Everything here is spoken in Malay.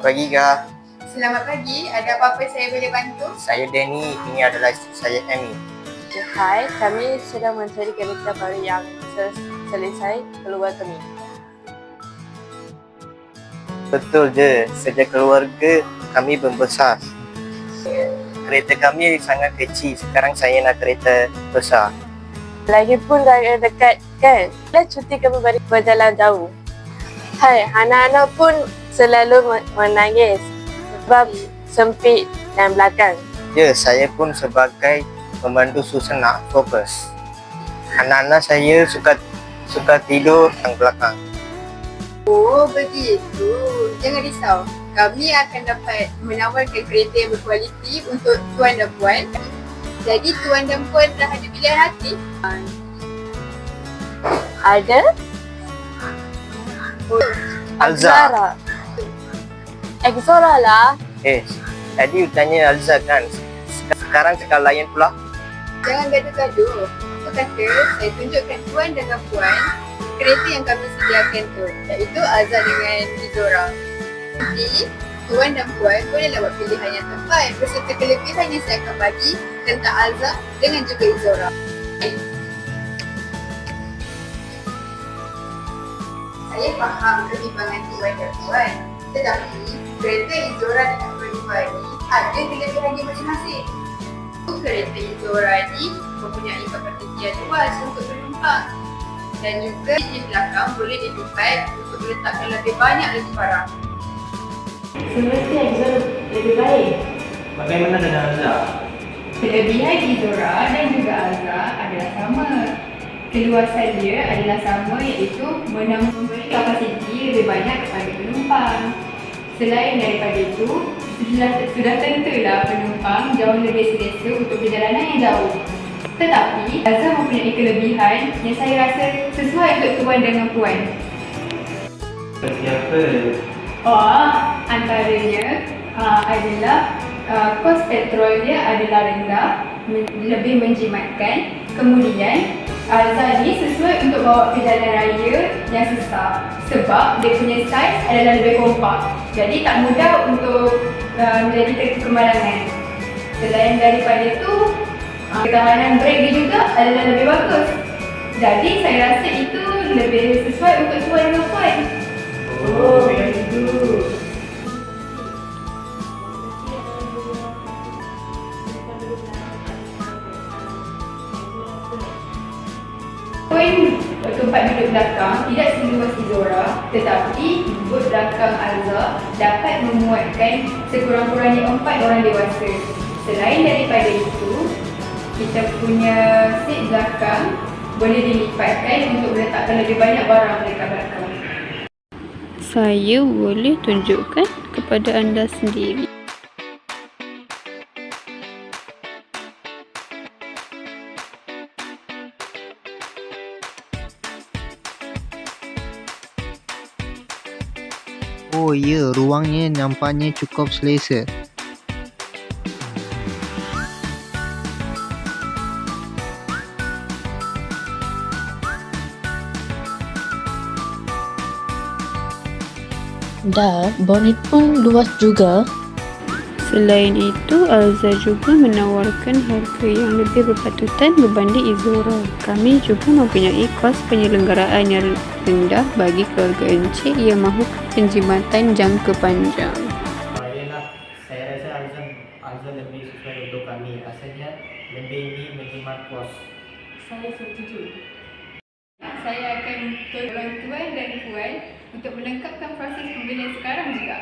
Pagi Kak, Selamat pagi, ada apa-apa saya boleh bantu? saya Danny. Ini adalah isteri saya Amy. Hai, kami sedang mencari kereta baru yang sel- selesai keluar kami. Betul je, sejak keluarga kami membesar. Kereta kami sangat kecil, sekarang saya nak kereta besar. Lagipun dah dekat kan? Dah cuti kami balik berjalan jauh. Hai, anak-anak pun selalu me- menangis sebab sempit dan belakang. Ya, saya pun sebagai pembantu susah nak fokus. Anak-anak saya suka suka tidur yang belakang. Oh, begitu. Jangan risau. Kami akan dapat menawarkan kereta yang berkualiti untuk tuan dan puan. Jadi tuan dan puan dah ada pilihan hati. Ada Oh, Alza. Zara. Exora lah. Eh, tadi tanya Alza kan. Sekarang cakap lain pula. jangan gaduh-gaduh. Aku kata saya tunjukkan tuan dan puan kereta yang kami sediakan tu. Iaitu Azza dengan Izora. Jadi, tuan dan puan bolehlah buat pilihan yang tepat beserta kelebihan yang saya akan bagi tentang Azza dengan juga Izora. Saya faham kebimbangan tuan dan puan. Tetapi, kereta Izora dengan tuan Iwan ni ada kelebihannya masing-masing. Kereta Izora ni mempunyai kapasiti yang luas untuk penumpang dan juga di belakang boleh dilipat untuk meletakkan lebih banyak lagi barang. Semesti Exor lebih baik. Bagaimana dengan Azhar? Kelebihan Izora dan juga Azra adalah sama. Keluasan dia adalah sama iaitu menam- memberi kapasiti lebih banyak kepada penumpang. Selain daripada itu, sudah, sudah tentulah penumpang jauh lebih selesa untuk perjalanan yang jauh. Tetapi, Azra mempunyai kelebihan yang saya rasa sesuai untuk tuan dengan puan. Seperti apa? Oh, antaranya uh, adalah uh, kos petrol dia adalah rendah, men- lebih menjimatkan. Kemudian, Alza ni sesuai untuk bawa ke jalan raya yang susah sebab dia punya saiz adalah lebih kompak. Jadi tak mudah untuk uh, menjadi kereta kemalangan. Selain daripada itu, uh, ketahanan brek dia juga adalah lebih bagus. Jadi saya rasa itu lebih sesuai untuk tuan dengan puan. Oh, very tempat duduk belakang tidak seluas Izora tetapi bot belakang Alza dapat memuatkan sekurang-kurangnya empat orang dewasa. Selain daripada itu, kita punya seat belakang boleh dilipatkan untuk meletakkan lebih banyak barang dekat belakang. Saya boleh tunjukkan kepada anda sendiri. Oh ya, ruangnya nampaknya cukup selesa. Dan bonnet pun luas juga. Selain itu, Alza juga menawarkan harga yang lebih berpatutan berbanding Izora. Kami juga mempunyai kos penyelenggaraan yang rendah bagi keluarga encik yang mahu penjimatan jangka panjang. Baiklah, saya rasa Azhar, Azhar lebih sesuai untuk kami. Asalnya lebih ini menjimat kos. Saya setuju. Saya akan tolong tuan dan puan untuk melengkapkan proses pembelian sekarang juga.